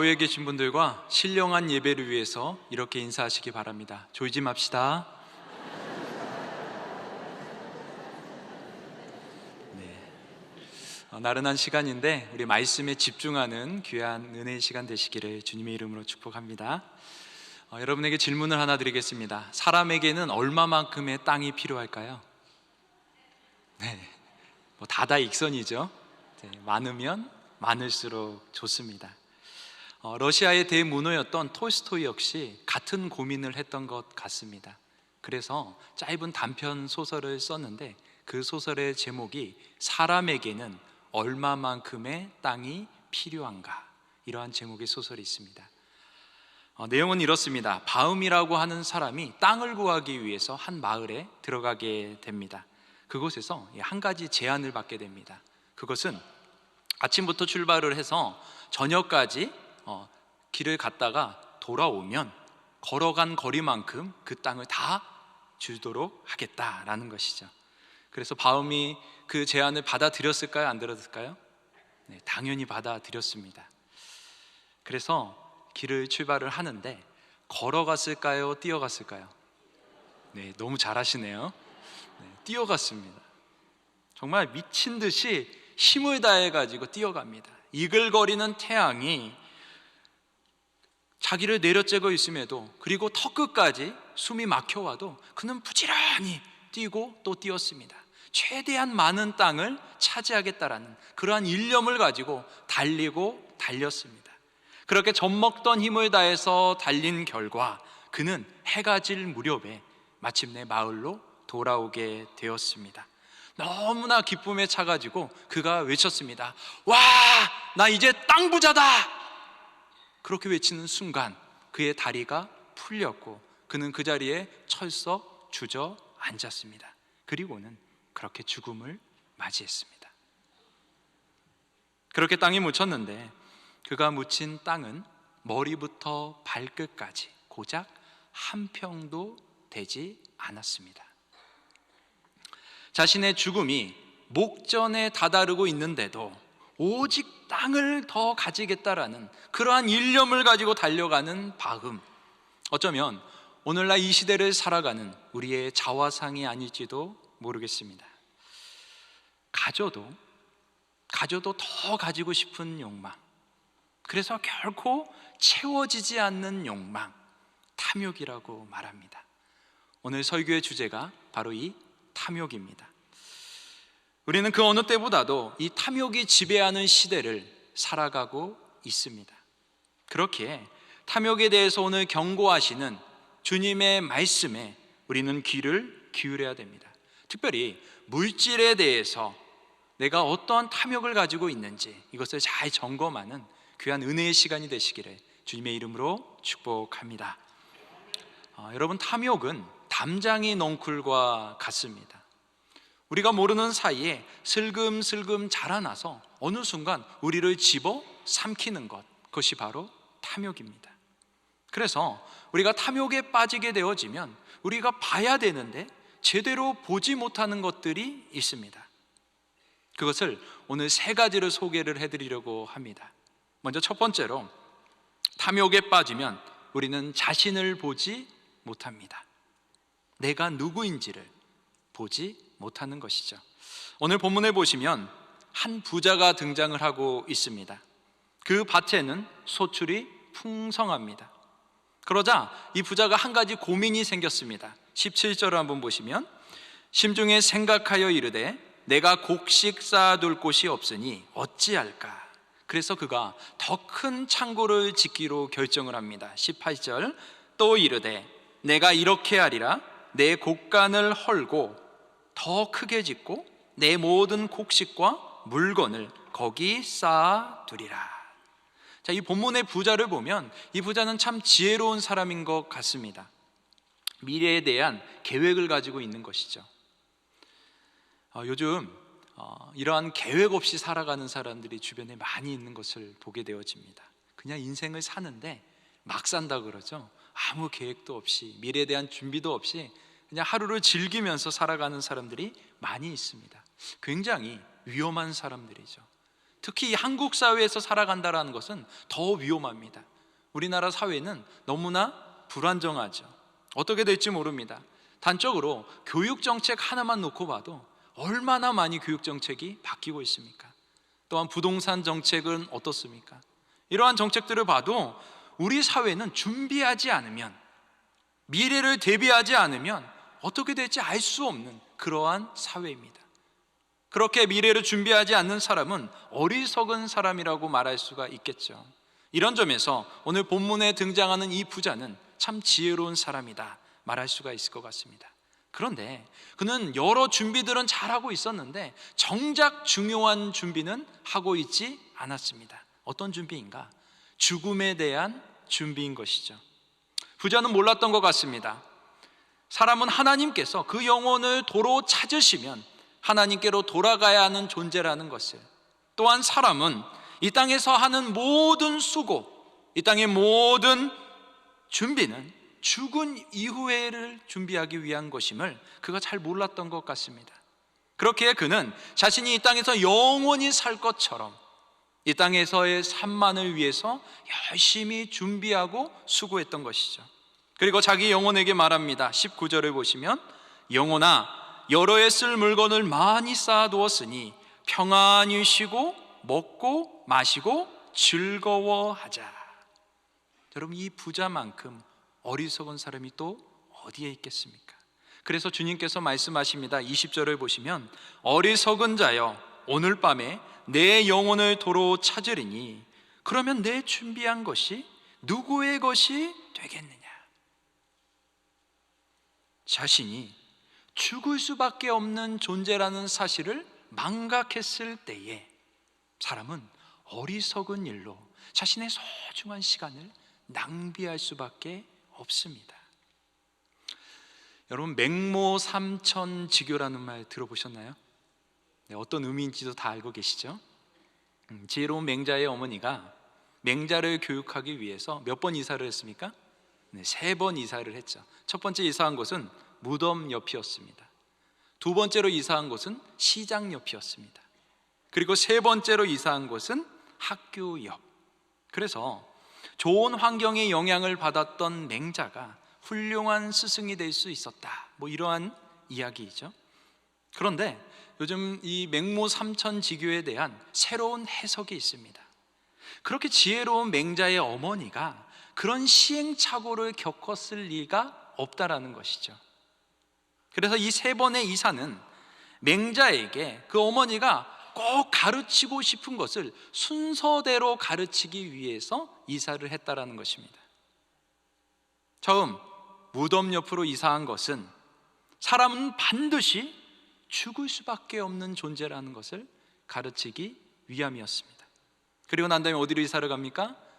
교회에 계신 분들과 신령한 예배를 위해서 이렇게 인사하시기 바랍니다. 조이짐 합시다. 네. 어, 나른한 시간인데 우리 말씀에 집중하는 귀한 은혜의 시간 되시기를 주님의 이름으로 축복합니다. 어, 여러분에게 질문을 하나 드리겠습니다. 사람에게는 얼마만큼의 땅이 필요할까요? 네, 뭐 다다익선이죠. 네, 많으면 많을수록 좋습니다. 어, 러시아의 대문호였던 톨스토이 역시 같은 고민을 했던 것 같습니다. 그래서 짧은 단편 소설을 썼는데 그 소설의 제목이 사람에게는 얼마만큼의 땅이 필요한가 이러한 제목의 소설이 있습니다. 어, 내용은 이렇습니다. 바움이라고 하는 사람이 땅을 구하기 위해서 한 마을에 들어가게 됩니다. 그곳에서 한 가지 제안을 받게 됩니다. 그것은 아침부터 출발을 해서 저녁까지 어, 길을 갔다가 돌아오면 걸어간 거리만큼 그 땅을 다 주도록 하겠다라는 것이죠. 그래서 바움이 그 제안을 받아들였을까요? 안 들었을까요? 네, 당연히 받아들였습니다. 그래서 길을 출발을 하는데 걸어갔을까요? 뛰어갔을까요? 네, 너무 잘하시네요. 네, 뛰어갔습니다. 정말 미친 듯이 힘을 다해 가지고 뛰어갑니다. 이글거리는 태양이 자기를 내려쬐고 있음에도 그리고 턱 끝까지 숨이 막혀와도 그는 부지런히 뛰고 또 뛰었습니다. 최대한 많은 땅을 차지하겠다라는 그러한 일념을 가지고 달리고 달렸습니다. 그렇게 젖먹던 힘을 다해서 달린 결과 그는 해가 질 무렵에 마침내 마을로 돌아오게 되었습니다. 너무나 기쁨에 차가지고 그가 외쳤습니다. 와, 나 이제 땅 부자다! 그렇게 외치는 순간 그의 다리가 풀렸고 그는 그 자리에 철썩 주저 앉았습니다. 그리고는 그렇게 죽음을 맞이했습니다. 그렇게 땅에 묻혔는데 그가 묻힌 땅은 머리부터 발끝까지 고작 한 평도 되지 않았습니다. 자신의 죽음이 목전에 다다르고 있는데도 오직 땅을 더 가지겠다라는 그러한 일념을 가지고 달려가는 바음. 어쩌면 오늘날 이 시대를 살아가는 우리의 자화상이 아닐지도 모르겠습니다. 가져도 가져도 더 가지고 싶은 욕망. 그래서 결코 채워지지 않는 욕망, 탐욕이라고 말합니다. 오늘 설교의 주제가 바로 이 탐욕입니다. 우리는 그 어느 때보다도 이 탐욕이 지배하는 시대를 살아가고 있습니다. 그렇게 탐욕에 대해서 오늘 경고하시는 주님의 말씀에 우리는 귀를 기울여야 됩니다. 특별히 물질에 대해서 내가 어떠한 탐욕을 가지고 있는지 이것을 잘 점검하는 귀한 은혜의 시간이 되시기를 주님의 이름으로 축복합니다. 어, 여러분 탐욕은 담장이 넝쿨과 같습니다. 우리가 모르는 사이에 슬금슬금 자라나서 어느 순간 우리를 집어 삼키는 것, 그것이 바로 탐욕입니다. 그래서 우리가 탐욕에 빠지게 되어지면 우리가 봐야 되는데 제대로 보지 못하는 것들이 있습니다. 그것을 오늘 세 가지를 소개를 해드리려고 합니다. 먼저 첫 번째로 탐욕에 빠지면 우리는 자신을 보지 못합니다. 내가 누구인지를 보지 못하는 것이죠. 오늘 본문에 보시면 한 부자가 등장을 하고 있습니다. 그 밭에는 소출이 풍성합니다. 그러자 이 부자가 한 가지 고민이 생겼습니다. 17절을 한번 보시면 심중에 생각하여 이르되 내가 곡식 쌓아둘 곳이 없으니 어찌할까? 그래서 그가 더 큰 창고를 짓기로 결정을 합니다. 18절 또 이르되 내가 이렇게 하리라 내 곡간을 헐고 더 크게 짓고 내 모든 곡식과 물건을 거기 쌓아두리라. 자, 이 본문의 부자를 보면 이 부자는 참 지혜로운 사람인 것 같습니다. 미래에 대한 계획을 가지고 있는 것이죠. 어, 요즘 어, 이러한 계획 없이 살아가는 사람들이 주변에 많이 있는 것을 보게 되어집니다. 그냥 인생을 사는데 막 산다 그러죠. 아무 계획도 없이 미래에 대한 준비도 없이 그냥 하루를 즐기면서 살아가는 사람들이 많이 있습니다. 굉장히 위험한 사람들이죠. 특히 이 한국 사회에서 살아간다라는 것은 더 위험합니다. 우리나라 사회는 너무나 불안정하죠. 어떻게 될지 모릅니다. 단적으로 교육 정책 하나만 놓고 봐도 얼마나 많이 교육 정책이 바뀌고 있습니까? 또한 부동산 정책은 어떻습니까? 이러한 정책들을 봐도 우리 사회는 준비하지 않으면 미래를 대비하지 않으면 어떻게 될지 알 수 없는 그러한 사회입니다. 그렇게 미래를 준비하지 않는 사람은 어리석은 사람이라고 말할 수가 있겠죠. 이런 점에서 오늘 본문에 등장하는 이 부자는 참 지혜로운 사람이다 말할 수가 있을 것 같습니다. 그런데 그는 여러 준비들은 잘하고 있었는데 정작 중요한 준비는 하고 있지 않았습니다. 어떤 준비인가? 죽음에 대한 준비인 것이죠. 부자는 몰랐던 것 같습니다. 사람은 하나님께서 그 영혼을 도로 찾으시면 하나님께로 돌아가야 하는 존재라는 것을 또한 사람은 이 땅에서 하는 모든 수고, 이 땅의 모든 준비는 죽은 이후에를 준비하기 위한 것임을 그가 잘 몰랐던 것 같습니다. 그렇기에 그는 자신이 이 땅에서 영원히 살 것처럼 이 땅에서의 삶만을 위해서 열심히 준비하고 수고했던 것이죠. 그리고 자기 영혼에게 말합니다. 19절을 보시면 영혼아 여러 해 쓸 물건을 많이 쌓아두었으니 평안히 쉬고 먹고 마시고 즐거워하자. 여러분 이 부자만큼 어리석은 사람이 또 어디에 있겠습니까? 그래서 주님께서 말씀하십니다. 20절을 보시면 어리석은 자여 오늘 밤에 내 영혼을 도로 찾으리니 그러면 내 준비한 것이 누구의 것이 되겠느냐? 자신이 죽을 수밖에 없는 존재라는 사실을 망각했을 때에 사람은 어리석은 일로 자신의 소중한 시간을 낭비할 수밖에 없습니다. 여러분 맹모 삼천 지교라는 말 들어보셨나요? 네, 어떤 의미인지도 다 알고 계시죠? 음, 지혜로운 맹자의 어머니가 맹자를 교육하기 위해서 몇 번 이사를 했습니까? 네, 세번 이사를 했죠. 첫 번째 이사한 곳은 무덤 옆이었습니다. 두 번째로 이사한 곳은 시장 옆이었습니다. 그리고 세 번째로 이사한 곳은 학교 옆. 그래서 좋은 환경의 영향을 받았던 맹자가 훌륭한 스승이 될 수 있었다. 뭐 이러한 이야기이죠. 그런데 요즘 이 맹모 삼천 지교에 대한 새로운 해석이 있습니다. 그렇게 지혜로운 맹자의 어머니가 그런 시행착오를 겪었을 리가 없다라는 것이죠. 그래서 이 세 번의 이사는 맹자에게 그 어머니가 꼭 가르치고 싶은 것을 순서대로 가르치기 위해서 이사를 했다라는 것입니다. 처음 무덤 옆으로 이사한 것은 사람은 반드시 죽을 수밖에 없는 존재라는 것을 가르치기 위함이었습니다. 그리고 난 다음에 어디로 이사를 갑니까?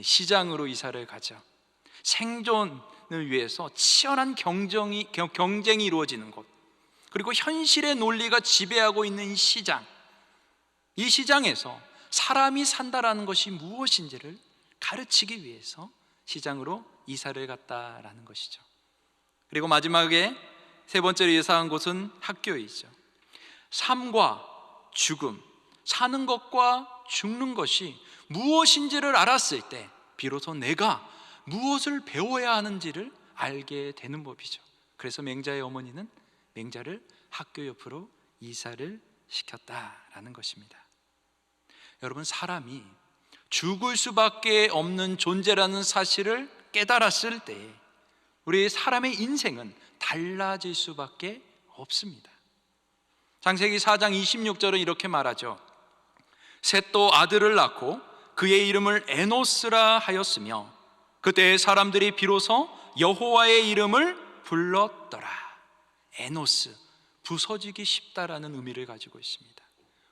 시장으로 이사를 가죠. 생존을 위해서 치열한 경쟁이, 경쟁이 이루어지는 곳. 그리고 현실의 논리가 지배하고 있는 이 시장. 이 시장에서 사람이 산다라는 것이 무엇인지를 가르치기 위해서 시장으로 이사를 갔다라는 것이죠. 그리고 마지막에 세 번째로 예상한 곳은 학교이죠. 삶과 죽음, 사는 것과 죽는 것이 무엇인지를 알았을 때 비로소 내가 무엇을 배워야 하는지를 알게 되는 법이죠. 그래서 맹자의 어머니는 맹자를 학교 옆으로 이사를 시켰다라는 것입니다. 여러분 사람이 죽을 수밖에 없는 존재라는 사실을 깨달았을 때 우리 사람의 인생은 달라질 수밖에 없습니다. 장세기 4장 26절은 이렇게 말하죠. 셋도 아들을 낳고 그의 이름을 에노스라 하였으며 그때 사람들이 비로소 여호와의 이름을 불렀더라. 에노스 부서지기 쉽다라는 의미를 가지고 있습니다.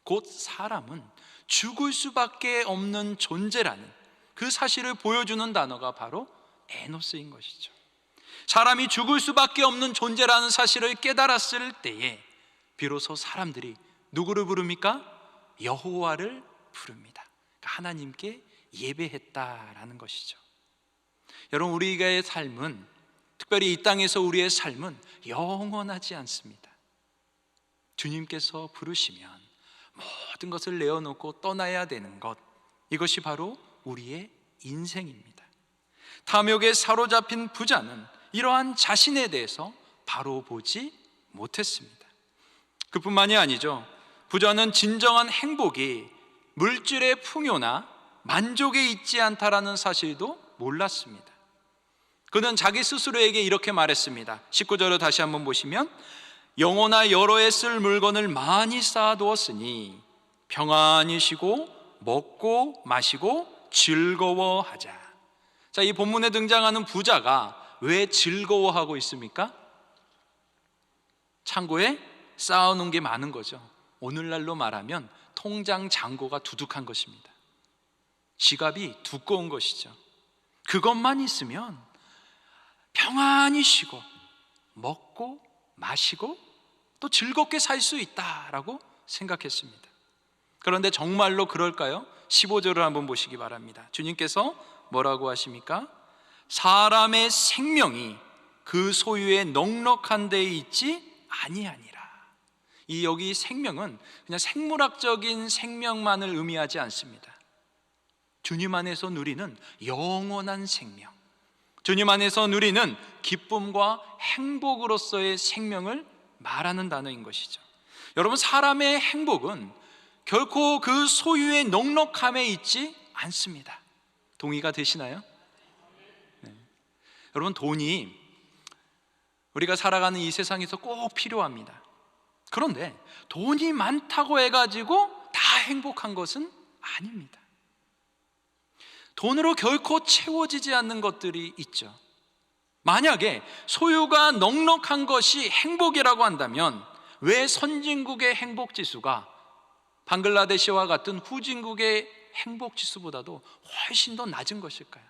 곧 사람은 죽을 수밖에 없는 존재라는 그 사실을 보여주는 단어가 바로 에노스인 것이죠. 사람이 죽을 수밖에 없는 존재라는 사실을 깨달았을 때에 비로소 사람들이 누구를 부릅니까? 여호와를 부릅니다. 하나님께 예배했다라는 것이죠. 여러분 우리의 삶은 특별히 이 땅에서 우리의 삶은 영원하지 않습니다. 주님께서 부르시면 모든 것을 내어놓고 떠나야 되는 것. 이것이 바로 우리의 인생입니다. 탐욕에 사로잡힌 부자는 이러한 자신에 대해서 바로 보지 못했습니다. 그뿐만이 아니죠. 부자는 진정한 행복이 물질의 풍요나 만족에 있지 않다라는 사실도 몰랐습니다. 그는 자기 스스로에게 이렇게 말했습니다. 19절을 다시 한번 보시면 영혼아 여러 해쓸 물건을 많이 쌓아두었으니 평안히 쉬고 먹고 마시고 즐거워하자. 자, 이 본문에 등장하는 부자가 왜 즐거워하고 있습니까? 창고에 쌓아놓은 게 많은 거죠. 오늘날로 말하면 통장 잔고가 두둑한 것입니다. 지갑이 두꺼운 것이죠. 그것만 있으면 평안히 쉬고 먹고 마시고 또 즐겁게 살 수 있다라고 생각했습니다. 그런데 정말로 그럴까요? 15절을 한번 보시기 바랍니다. 주님께서 뭐라고 하십니까? 사람의 생명이 그 소유의 넉넉한 데에 있지 아니하니라. 이 여기 생명은 그냥 생물학적인 생명만을 의미하지 않습니다. 주님 안에서 누리는 영원한 생명. 주님 안에서 누리는 기쁨과 행복으로서의 생명을 말하는 단어인 것이죠. 여러분, 사람의 행복은 결코 그 소유의 넉넉함에 있지 않습니다. 동의가 되시나요? 네. 여러분, 돈이 우리가 살아가는 이 세상에서 꼭 필요합니다. 그런데 돈이 많다고 해가지고 다 행복한 것은 아닙니다. 돈으로 결코 채워지지 않는 것들이 있죠. 만약에 소유가 넉넉한 것이 행복이라고 한다면 왜 선진국의 행복 지수가 방글라데시와 같은 후진국의 행복 지수보다도 훨씬 더 낮은 것일까요?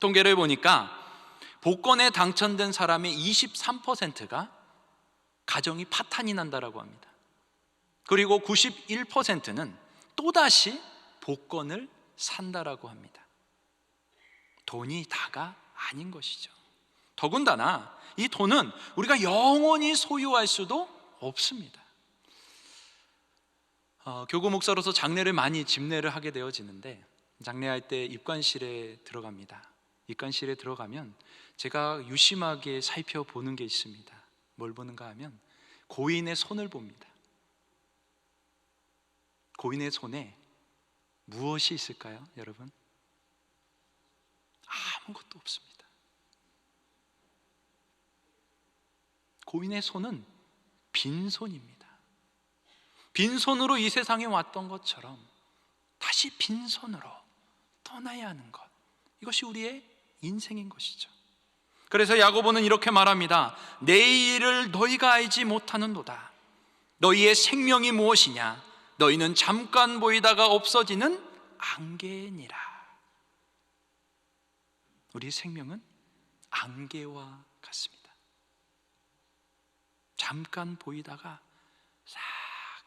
통계를 보니까 복권에 당첨된 사람의 23%가 가정이 파탄이 난다라고 합니다. 그리고 91%는 또다시 복권을 산다라고 합니다. 돈이 다가 아닌 것이죠. 더군다나 이 돈은 우리가 영원히 소유할 수도 없습니다. 어, 교구 목사로서 장례를 많이 집례를 하게 되어지는데 장례할 때 입관실에 들어갑니다. 입관실에 들어가면 제가 유심하게 살펴보는 게 있습니다. 뭘 보는가 하면 고인의 손을 봅니다. 고인의 손에 무엇이 있을까요, 여러분? 아무것도 없습니다. 고인의 손은 빈손입니다. 빈손으로 이 세상에 왔던 것처럼 다시 빈손으로 떠나야 하는 것. 이것이 우리의 인생인 것이죠. 그래서 야고보는 이렇게 말합니다. 내일을 너희가 알지 못하는도다. 너희의 생명이 무엇이냐? 너희는 잠깐 보이다가 없어지는 안개니라. 우리 생명은 안개와 같습니다. 잠깐 보이다가 싹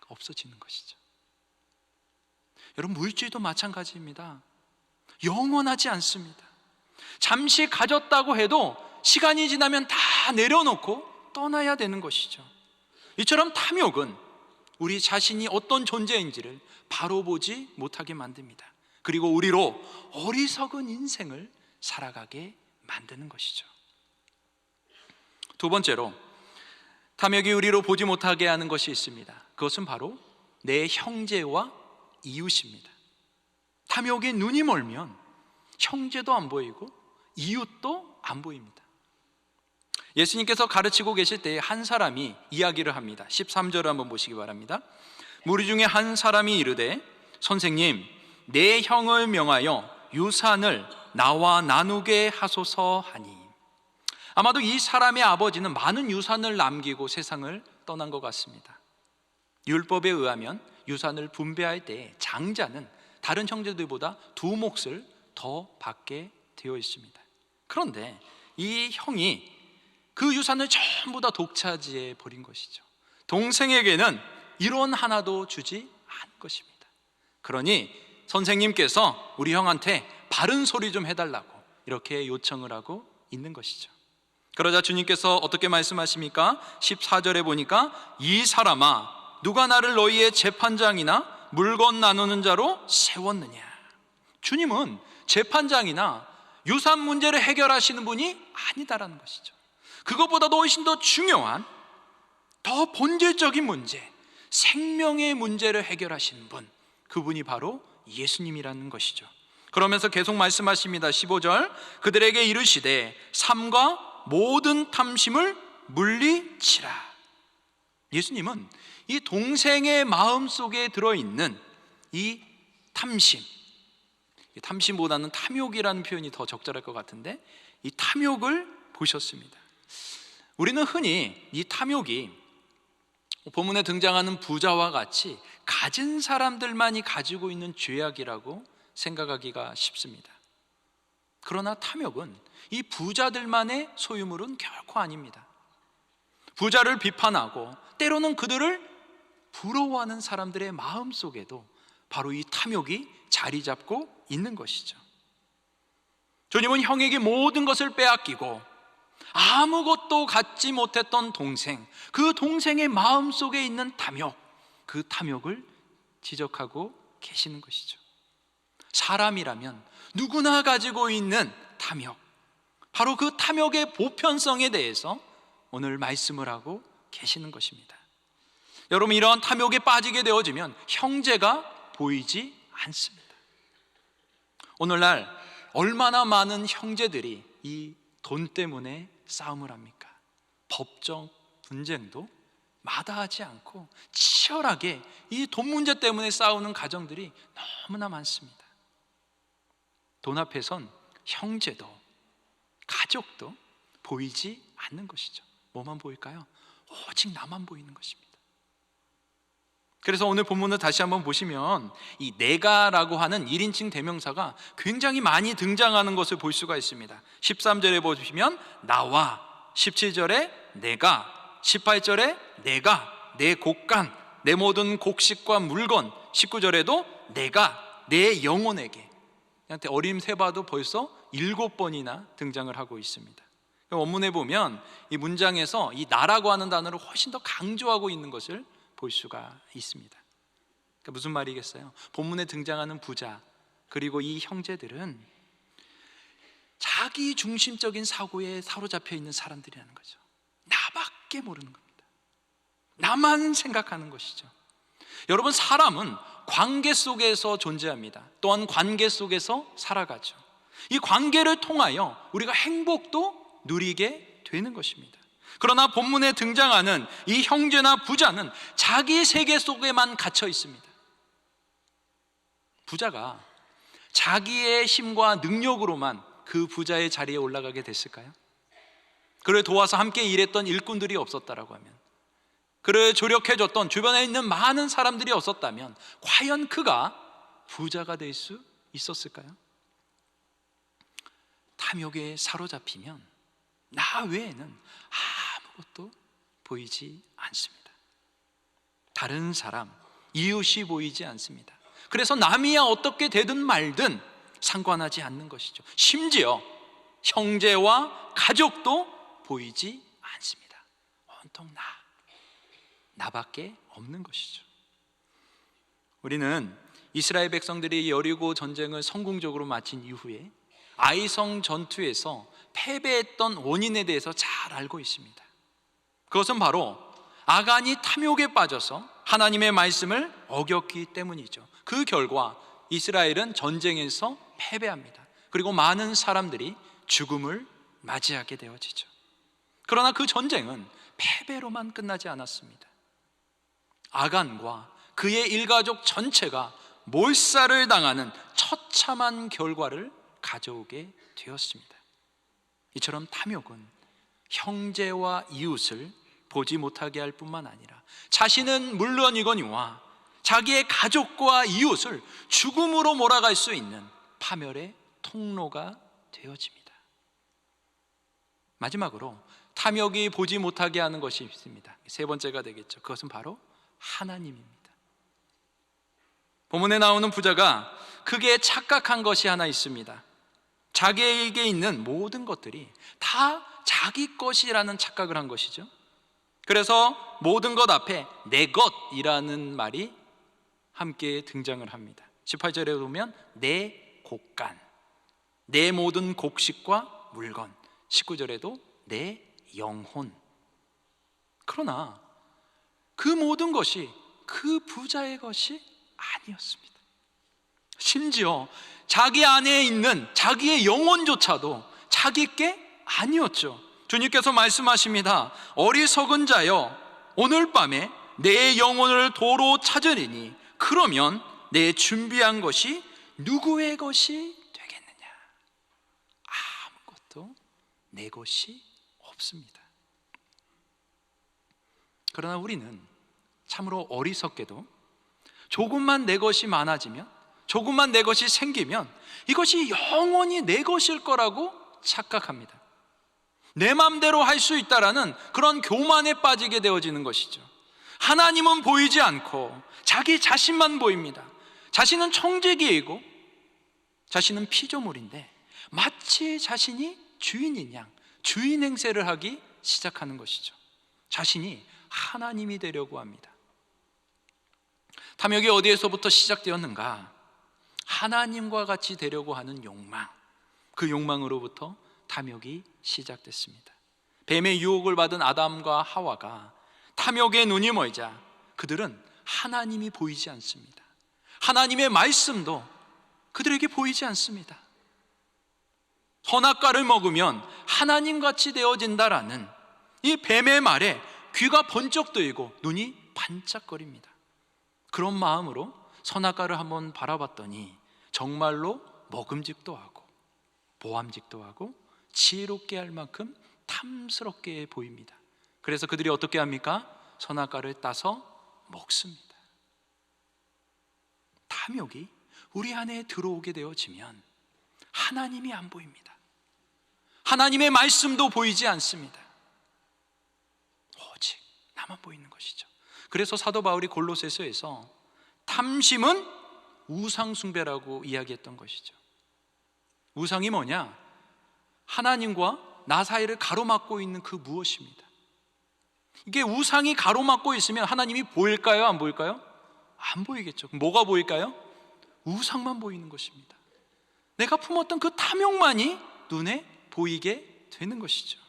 없어지는 것이죠. 여러분 물질도 마찬가지입니다. 영원하지 않습니다. 잠시 가졌다고 해도 시간이 지나면 다 내려놓고 떠나야 되는 것이죠. 이처럼 탐욕은 우리 자신이 어떤 존재인지를 바로 보지 못하게 만듭니다. 그리고 우리로 어리석은 인생을 살아가게 만드는 것이죠. 두 번째로 탐욕이 우리로 보지 못하게 하는 것이 있습니다. 그것은 바로 내 형제와 이웃입니다. 탐욕에 눈이 멀면 형제도 안 보이고 이웃도 안 보입니다. 예수님께서 가르치고 계실 때한 사람이 이야기를 합니다. 13절을 한번 보시기 바랍니다. 무리 중에 한 사람이 이르되 선생님 내 형을 명하여 유산을 나와 나누게 하소서 하니 아마도 이 사람의 아버지는 많은 유산을 남기고 세상을 떠난 것 같습니다. 율법에 의하면 유산을 분배할 때 장자는 다른 형제들보다 두 몫을 더 받게 되어 있습니다. 그런데 이 형이 그 유산을 전부 다 독차지해 버린 것이죠. 동생에게는 일원 하나도 주지 않은 것입니다. 그러니 선생님께서 우리 형한테 바른 소리 좀 해달라고 이렇게 요청을 하고 있는 것이죠. 그러자 주님께서 어떻게 말씀하십니까? 14절에 보니까 이 사람아 누가 나를 너희의 재판장이나 물건 나누는 자로 세웠느냐? 주님은 재판장이나 유산 문제를 해결하시는 분이 아니다라는 것이죠. 그것보다도 훨씬 더 중요한 더 본질적인 문제, 생명의 문제를 해결하시는 분, 그분이 바로 예수님이라는 것이죠. 그러면서 계속 말씀하십니다. 15절. 그들에게 이르시되 삶과 모든 탐심을 물리치라. 예수님은 이 동생의 마음 속에 들어있는 이 탐심, 이 탐심보다는 탐욕이라는 표현이 더 적절할 것 같은데 이 탐욕을 보셨습니다. 우리는 흔히 이 탐욕이 본문에 등장하는 부자와 같이 가진 사람들만이 가지고 있는 죄악이라고 생각하기가 쉽습니다. 그러나 탐욕은 이 부자들만의 소유물은 결코 아닙니다. 부자를 비판하고 때로는 그들을 부러워하는 사람들의 마음 속에도 바로 이 탐욕이 자리 잡고 있는 것이죠. 주님은 형에게 모든 것을 빼앗기고 아무것도 갖지 못했던 동생, 그 동생의 마음 속에 있는 탐욕, 그 탐욕을 지적하고 계시는 것이죠. 사람이라면 누구나 가지고 있는 탐욕, 바로 그 탐욕의 보편성에 대해서 오늘 말씀을 하고 계시는 것입니다. 여러분, 이러한 탐욕에 빠지게 되어지면 형제가 보이지 않습니다. 오늘날 얼마나 많은 형제들이 이 돈 때문에 싸움을 합니까? 법적 분쟁도 마다하지 않고 치열하게 이 돈 문제 때문에 싸우는 가정들이 너무나 많습니다. 돈 앞에선 형제도 가족도 보이지 않는 것이죠. 뭐만 보일까요? 오직 나만 보이는 것입니다. 그래서 오늘 본문을 다시 한번 보시면 이 내가라고 하는 1인칭 대명사가 굉장히 많이 등장하는 것을 볼 수가 있습니다. 13절에 보시면 나와 17절에 내가 18절에 내가 내 곡간 내 모든 곡식과 물건 19절에도 내가 내 영혼에게 한테 어림 세 봐도 벌써 일곱 번이나 등장을 하고 있습니다. 원문에 보면 이 문장에서 이 나라고 하는 단어를 훨씬 더 강조하고 있는 것을 볼 수가 있습니다. 그러니까 무슨 말이겠어요? 본문에 등장하는 부자 그리고 이 형제들은 자기 중심적인 사고에 사로잡혀 있는 사람들이라는 거죠. 나밖에 모르는 겁니다. 나만 생각하는 것이죠. 여러분 사람은 관계 속에서 존재합니다. 또한 관계 속에서 살아가죠. 이 관계를 통하여 우리가 행복도 누리게 되는 것입니다. 그러나 본문에 등장하는 이 형제나 부자는 자기 세계 속에만 갇혀 있습니다. 부자가 자기의 힘과 능력으로만 그 부자의 자리에 올라가게 됐을까요? 그를 도와서 함께 일했던 일꾼들이 없었다라고 하면 그를 조력해줬던 주변에 있는 많은 사람들이 없었다면 과연 그가 부자가 될 수 있었을까요? 탐욕에 사로잡히면 나 외에는 아무것도 보이지 않습니다. 다른 사람, 이웃이 보이지 않습니다. 그래서 남이야 어떻게 되든 말든 상관하지 않는 것이죠. 심지어 형제와 가족도 보이지 않습니다. 온통 나, 나밖에 없는 것이죠. 우리는 이스라엘 백성들이 여리고 전쟁을 성공적으로 마친 이후에 아이성 전투에서 패배했던 원인에 대해서 잘 알고 있습니다. 그것은 바로 아간이 탐욕에 빠져서 하나님의 말씀을 어겼기 때문이죠. 그 결과 이스라엘은 전쟁에서 패배합니다. 그리고 많은 사람들이 죽음을 맞이하게 되어지죠. 그러나 그 전쟁은 패배로만 끝나지 않았습니다. 아간과 그의 일가족 전체가 몰살을 당하는 처참한 결과를 가져오게 되었습니다. 이처럼 탐욕은 형제와 이웃을 보지 못하게 할 뿐만 아니라 자신은 물론이거니와 자기의 가족과 이웃을 죽음으로 몰아갈 수 있는 파멸의 통로가 되어집니다. 마지막으로 탐욕이 보지 못하게 하는 것이 있습니다. 세 번째가 되겠죠. 그것은 바로 하나님입니다. 본문에 나오는 부자가 크게 착각한 것이 하나 있습니다. 자기에게 있는 모든 것들이 다 자기 것이라는 착각을 한 것이죠. 그래서 모든 것 앞에 내 것이라는 말이 함께 등장을 합니다. 18절에 보면 내 곡간, 내 모든 곡식과 물건. 19절에도 내 영혼. 그러나 그 모든 것이 그 부자의 것이 아니었습니다. 심지어 자기 안에 있는 자기의 영혼조차도 자기께 아니었죠. 주님께서 말씀하십니다. 어리석은 자여, 오늘 밤에 내 영혼을 도로 찾으리니 그러면 내 준비한 것이 누구의 것이 되겠느냐? 아무것도 내 것이 없습니다. 그러나 우리는 참으로 어리석게도 조금만 내 것이 많아지면 조금만 내 것이 생기면 이것이 영원히 내 것일 거라고 착각합니다. 내 마음대로 할 수 있다라는 그런 교만에 빠지게 되어지는 것이죠. 하나님은 보이지 않고 자기 자신만 보입니다. 자신은 청지기이고 자신은 피조물인데 마치 자신이 주인인 양 주인 행세를 하기 시작하는 것이죠. 자신이 하나님이 되려고 합니다. 탐욕이 어디에서부터 시작되었는가? 하나님과 같이 되려고 하는 욕망. 그 욕망으로부터 탐욕이 시작됐습니다. 뱀의 유혹을 받은 아담과 하와가 탐욕의 눈이 멀자 그들은 하나님이 보이지 않습니다. 하나님의 말씀도 그들에게 보이지 않습니다. 선악과를 먹으면 하나님 같이 되어진다라는 이 뱀의 말에 귀가 번쩍 뜨이고 눈이 반짝거립니다. 그런 마음으로 선악과를 한번 바라봤더니 정말로 먹음직도 하고 보암직도 하고 지혜롭게 할 만큼 탐스럽게 보입니다. 그래서 그들이 어떻게 합니까? 선악과를 따서 먹습니다. 탐욕이 우리 안에 들어오게 되어지면 하나님이 안 보입니다. 하나님의 말씀도 보이지 않습니다. 오직 나만 보이는 것이죠. 그래서 사도 바울이 골로새서에서 탐심은 우상 숭배라고 이야기했던 것이죠. 우상이 뭐냐? 하나님과 나 사이를 가로막고 있는 그 무엇입니다. 이게 우상이 가로막고 있으면 하나님이 보일까요? 안 보일까요? 안 보이겠죠. 뭐가 보일까요? 우상만 보이는 것입니다. 내가 품었던 그 탐욕만이 눈에 보이게 되는 것이죠.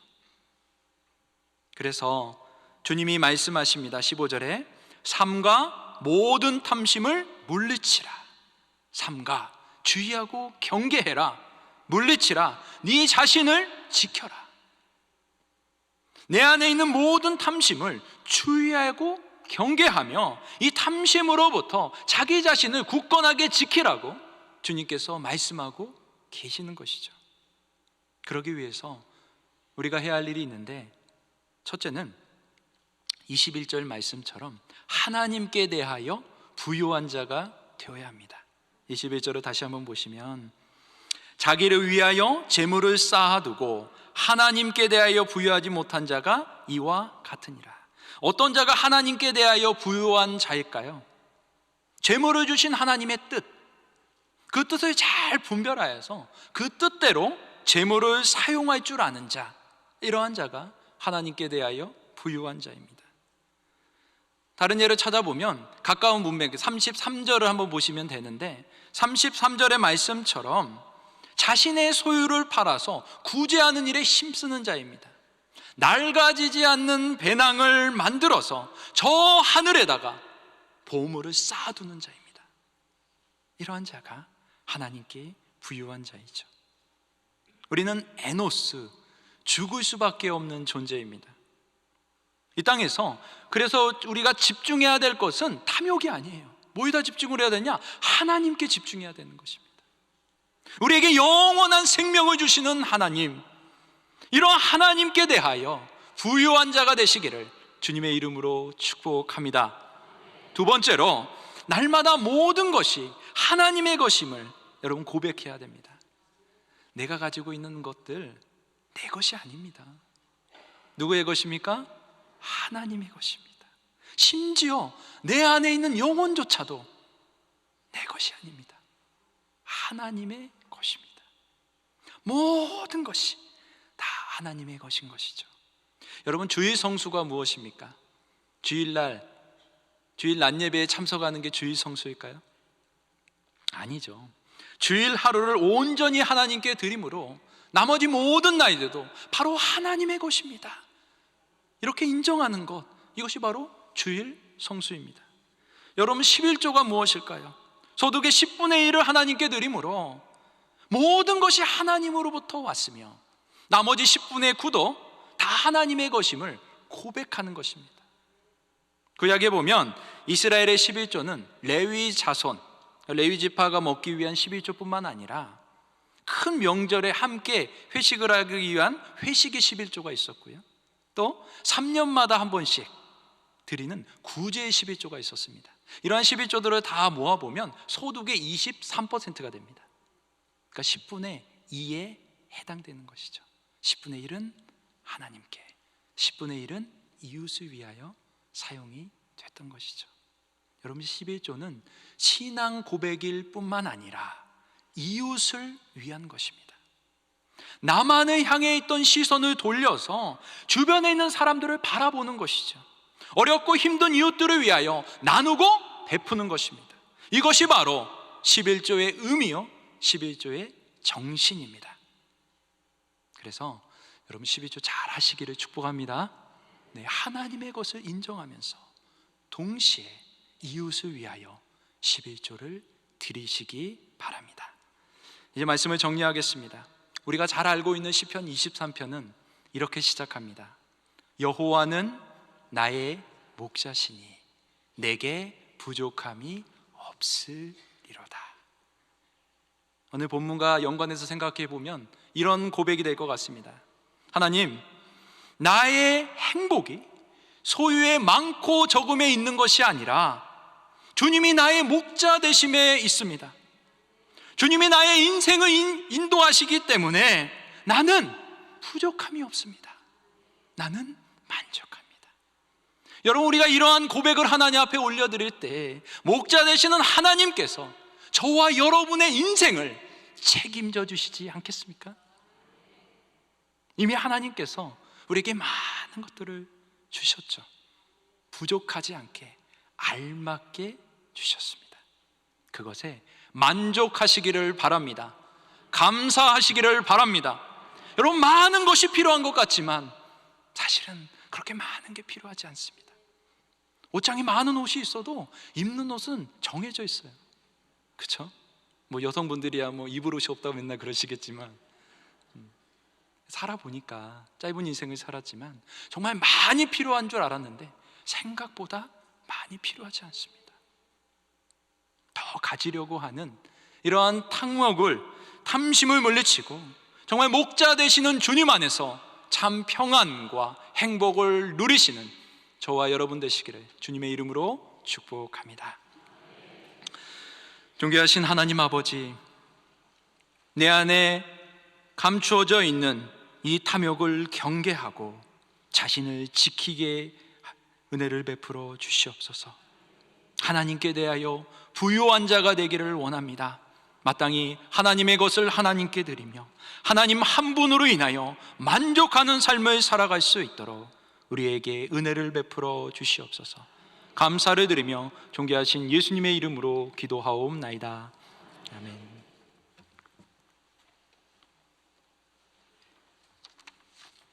그래서 주님이 말씀하십니다. 15절에 삼가 모든 탐심을 물리치라. 삼가 주의하고 경계해라. 물리치라. 네 자신을 지켜라. 내 안에 있는 모든 탐심을 주의하고 경계하며 이 탐심으로부터 자기 자신을 굳건하게 지키라고 주님께서 말씀하고 계시는 것이죠. 그러기 위해서 우리가 해야 할 일이 있는데 첫째는 21절 말씀처럼 하나님께 대하여 부요한 자가 되어야 합니다. 21절을 다시 한번 보시면 자기를 위하여 재물을 쌓아두고 하나님께 대하여 부유하지 못한 자가 이와 같으니라. 어떤 자가 하나님께 대하여 부유한 자일까요? 재물을 주신 하나님의 뜻, 그 뜻을 잘 분별하여서 그 뜻대로 재물을 사용할 줄 아는 자, 이러한 자가 하나님께 대하여 부유한 자입니다. 다른 예를 찾아보면 가까운 문맥 33절을 한번 보시면 되는데 33절의 말씀처럼 자신의 소유를 팔아서 구제하는 일에 힘쓰는 자입니다. 낡아지지 않는 배낭을 만들어서 저 하늘에다가 보물을 쌓아두는 자입니다. 이러한 자가 하나님께 부유한 자이죠. 우리는 에노스, 죽을 수밖에 없는 존재입니다. 이 땅에서 그래서 우리가 집중해야 될 것은 탐욕이 아니에요. 뭐에다 집중을 해야 되냐? 하나님께 집중해야 되는 것입니다. 우리에게 영원한 생명을 주시는 하나님, 이러한 하나님께 대하여 부유한 자가 되시기를 주님의 이름으로 축복합니다. 두 번째로, 날마다 모든 것이 하나님의 것임을 여러분 고백해야 됩니다. 내가 가지고 있는 것들 내 것이 아닙니다. 누구의 것입니까? 하나님의 것입니다. 심지어 내 안에 있는 영혼조차도 내 것이 아닙니다. 하나님의 것입니다. 모든 것이 다 하나님의 것인 것이죠. 여러분 주일 성수가 무엇입니까? 주일날 주일 낮 예배에 참석하는 게 주일 성수일까요? 아니죠. 주일 하루를 온전히 하나님께 드림으로 나머지 모든 날들도 바로 하나님의 것입니다. 이렇게 인정하는 것 이것이 바로 주일 성수입니다. 여러분 11조가 무엇일까요? 소득의 10분의 1을 하나님께 드림으로 모든 것이 하나님으로부터 왔으며 나머지 10분의 9도 다 하나님의 것임을 고백하는 것입니다. 구약에 보면 이스라엘의 11조는 레위 자손, 레위 지파가 먹기 위한 11조뿐만 아니라 큰 명절에 함께 회식을 하기 위한 회식의 11조가 있었고요. 또 3년마다 한 번씩 드리는 구제의 11조가 있었습니다. 이러한 11조들을 다 모아보면 소득의 23%가 됩니다. 그러니까 10분의 2에 해당되는 것이죠. 10분의 1은 하나님께, 10분의 1은 이웃을 위하여 사용이 됐던 것이죠. 여러분 11조는 신앙 고백일 뿐만 아니라 이웃을 위한 것입니다. 나만을 향해 있던 시선을 돌려서 주변에 있는 사람들을 바라보는 것이죠. 어렵고 힘든 이웃들을 위하여 나누고 베푸는 것입니다. 이것이 바로 11조의 의미요, 11조의 정신입니다. 그래서 여러분 11조 잘 하시기를 축복합니다. 네, 하나님의 것을 인정하면서 동시에 이웃을 위하여 11조를 드리시기 바랍니다. 이제 말씀을 정리하겠습니다. 우리가 잘 알고 있는 시편 23편은 이렇게 시작합니다. 여호와는 나의 목자시니 내게 부족함이 없으리로다. 오늘 본문과 연관해서 생각해 보면 이런 고백이 될 것 같습니다. 하나님, 나의 행복이 소유의 많고 적음에 있는 것이 아니라 주님이 나의 목자 되심에 있습니다. 주님이 나의 인생을 인- 인도하시기 때문에 나는 부족함이 없습니다. 나는 만족합니다. 여러분, 우리가 이러한 고백을 하나님 앞에 올려드릴 때, 목자 되시는 하나님께서 저와 여러분의 인생을 책임져 주시지 않겠습니까? 이미 하나님께서 우리에게 많은 것들을 주셨죠. 부족하지 않게 알맞게 주셨습니다. 그것에 만족하시기를 바랍니다. 감사하시기를 바랍니다. 여러분 많은 것이 필요한 것 같지만 사실은 그렇게 많은 게 필요하지 않습니다. 옷장에 많은 옷이 있어도 입는 옷은 정해져 있어요. 그렇죠? 뭐 여성분들이야 뭐 입을 옷이 없다고 맨날 그러시겠지만 음, 살아보니까 짧은 인생을 살았지만 정말 많이 필요한 줄 알았는데 생각보다 많이 필요하지 않습니다. 더 가지려고 하는 이러한 탕목을 탐심을 물리치고 정말 목자 되시는 주님 안에서 참 평안과 행복을 누리시는 저와 여러분 되시기를 주님의 이름으로 축복합니다. 존귀하신 하나님 아버지, 내 안에 감추어져 있는 이 탐욕을 경계하고 자신을 지키게 은혜를 베풀어 주시옵소서. 하나님께 대하여 부유한 자가 되기를 원합니다. 마땅히 하나님의 것을 하나님께 드리며 하나님 한 분으로 인하여 만족하는 삶을 살아갈 수 있도록 우리에게 은혜를 베풀어 주시옵소서. 감사를 드리며 존귀하신 예수님의 이름으로 기도하옵나이다. 아멘.